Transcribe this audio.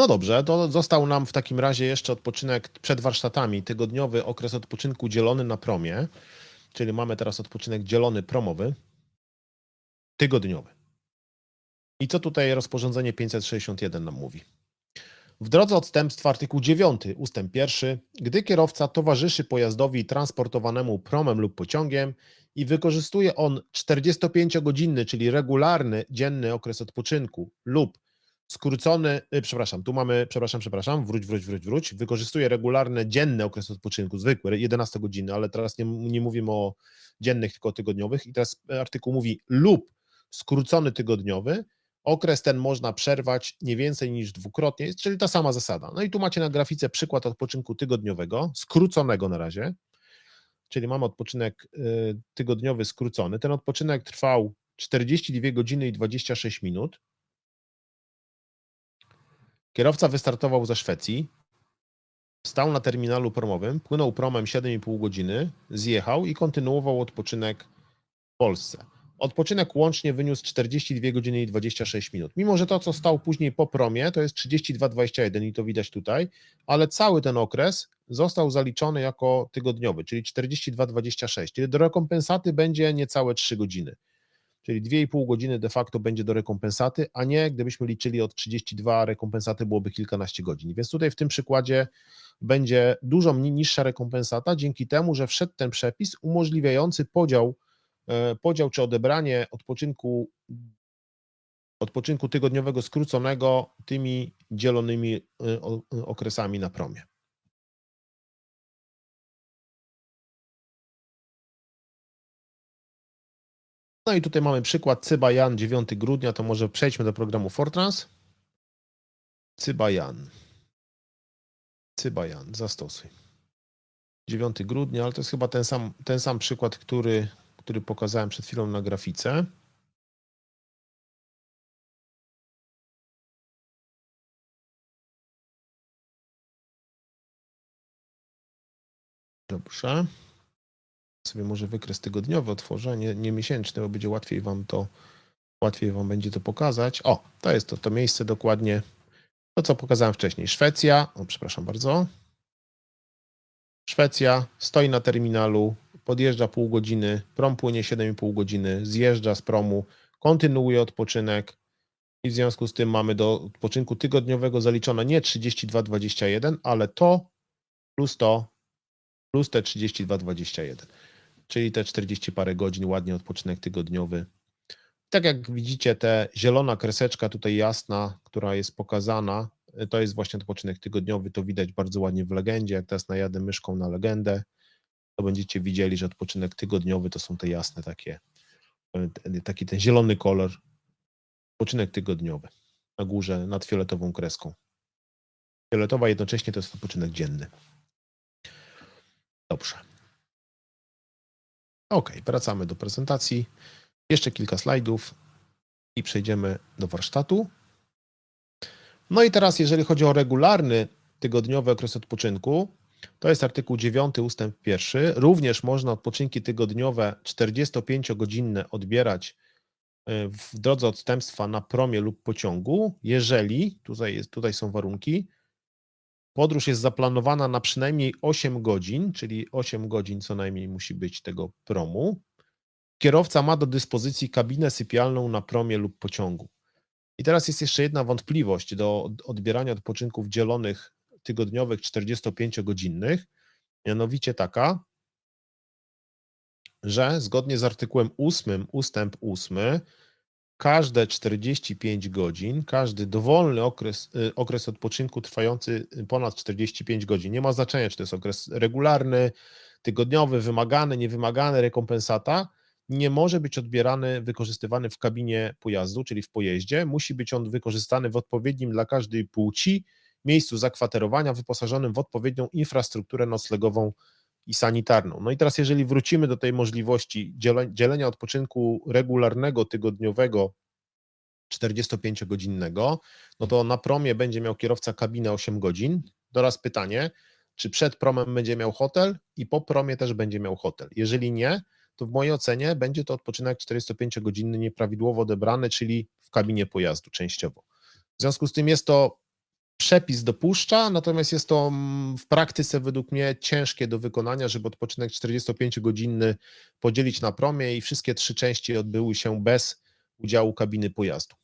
No dobrze, to został nam w takim razie jeszcze odpoczynek przed warsztatami, tygodniowy okres odpoczynku dzielony na promie, czyli mamy teraz odpoczynek dzielony promowy, tygodniowy. I co tutaj rozporządzenie 561 nam mówi? W drodze odstępstwa artykuł 9 ustęp 1, gdy kierowca towarzyszy pojazdowi transportowanemu promem lub pociągiem i wykorzystuje on 45-godzinny, czyli regularny dzienny okres odpoczynku lub skrócony, y, przepraszam, tu mamy, przepraszam, przepraszam, wróć, wróć, wróć, wróć, wykorzystuje regularny dzienny okres odpoczynku, zwykły, 11 godziny, ale teraz nie, nie mówimy o dziennych, tylko o tygodniowych i teraz artykuł mówi lub skrócony tygodniowy, okres ten można przerwać nie więcej niż dwukrotnie, czyli ta sama zasada. No i tu macie na grafice przykład odpoczynku tygodniowego, skróconego na razie, czyli mamy odpoczynek y, tygodniowy skrócony. Ten odpoczynek trwał 42 godziny i 26 minut. Kierowca wystartował ze Szwecji, stał na terminalu promowym, płynął promem 7,5 godziny, zjechał i kontynuował odpoczynek w Polsce. Odpoczynek łącznie wyniósł 42 godziny i 26 minut. Mimo, że to, co stał później po promie, to jest 32,21 i to widać tutaj, ale cały ten okres został zaliczony jako tygodniowy, czyli 42,26, czyli do rekompensaty będzie niecałe 3 godziny. Czyli 2,5 godziny de facto będzie do rekompensaty, a nie gdybyśmy liczyli od 32 rekompensaty byłoby kilkanaście godzin. Więc tutaj w tym przykładzie będzie dużo niższa rekompensata dzięki temu, że wszedł ten przepis umożliwiający podział E, podział czy odebranie odpoczynku, odpoczynku tygodniowego skróconego tymi dzielonymi e, okresami na promie. No i tutaj mamy przykład Cyba-Jan 9 grudnia, to może przejdźmy do programu Fortrans. Cyba-Jan. Cyba-Jan, zastosuj. 9 grudnia, ale to jest chyba ten sam, ten sam przykład, który który pokazałem przed chwilą na grafice. Dobrze. Sobie może wykres tygodniowy otworzę, nie, nie miesięczny, bo będzie łatwiej wam to łatwiej wam będzie to pokazać. O, to jest to, to miejsce dokładnie to, co pokazałem wcześniej. Szwecja, o przepraszam bardzo. Szwecja stoi na terminalu, podjeżdża pół godziny, prom płynie 7,5 godziny, zjeżdża z promu, kontynuuje odpoczynek i w związku z tym mamy do odpoczynku tygodniowego zaliczone nie 32,21, ale to plus to plus te 32,21, czyli te 40 parę godzin, ładnie odpoczynek tygodniowy. Tak jak widzicie, te zielona kreseczka tutaj jasna, która jest pokazana, to jest właśnie odpoczynek tygodniowy, to widać bardzo ładnie w legendzie, jak teraz najadę myszką na legendę, to będziecie widzieli, że odpoczynek tygodniowy to są te jasne takie, e, taki ten zielony kolor. Odpoczynek tygodniowy na górze nad fioletową kreską. Fioletowa jednocześnie to jest odpoczynek dzienny. Dobrze. Ok, wracamy do prezentacji. Jeszcze kilka slajdów i przejdziemy do warsztatu. No i teraz, jeżeli chodzi o regularny tygodniowy okres odpoczynku, to jest artykuł 9 ustęp 1. Również można odpoczynki tygodniowe 45-godzinne odbierać e, w drodze odstępstwa na promie lub pociągu, jeżeli, tutaj, jest, tutaj są warunki, podróż jest zaplanowana na przynajmniej 8 godzin, czyli 8 godzin co najmniej musi być tego promu. Kierowca ma do dyspozycji kabinę sypialną na promie lub pociągu. I teraz jest jeszcze jedna wątpliwość do odbierania odpoczynków dzielonych tygodniowych 45-godzinnych, mianowicie taka, że zgodnie z artykułem 8 ustęp 8 każde 45 godzin, każdy dowolny okres, y, okres odpoczynku trwający ponad 45 godzin, nie ma znaczenia, czy to jest okres regularny, tygodniowy, wymagany, niewymagany, rekompensata, nie może być odbierany, wykorzystywany w kabinie pojazdu, czyli w pojeździe. Musi być on wykorzystany w odpowiednim dla każdej płci miejscu zakwaterowania wyposażonym w odpowiednią infrastrukturę noclegową i sanitarną. No i teraz, jeżeli wrócimy do tej możliwości dzielenia odpoczynku regularnego, tygodniowego, 45-godzinnego, no to na promie będzie miał kierowca kabinę 8 godzin. Teraz pytanie, czy przed promem będzie miał hotel i po promie też będzie miał hotel. Jeżeli nie, to w mojej ocenie będzie to odpoczynek 45-godzinny nieprawidłowo odebrany, czyli w kabinie pojazdu częściowo. W związku z tym jest to przepis dopuszcza, natomiast jest to mm, w praktyce według mnie ciężkie do wykonania, żeby odpoczynek 45-godzinny podzielić na promie i wszystkie trzy części odbyły się bez udziału kabiny pojazdu.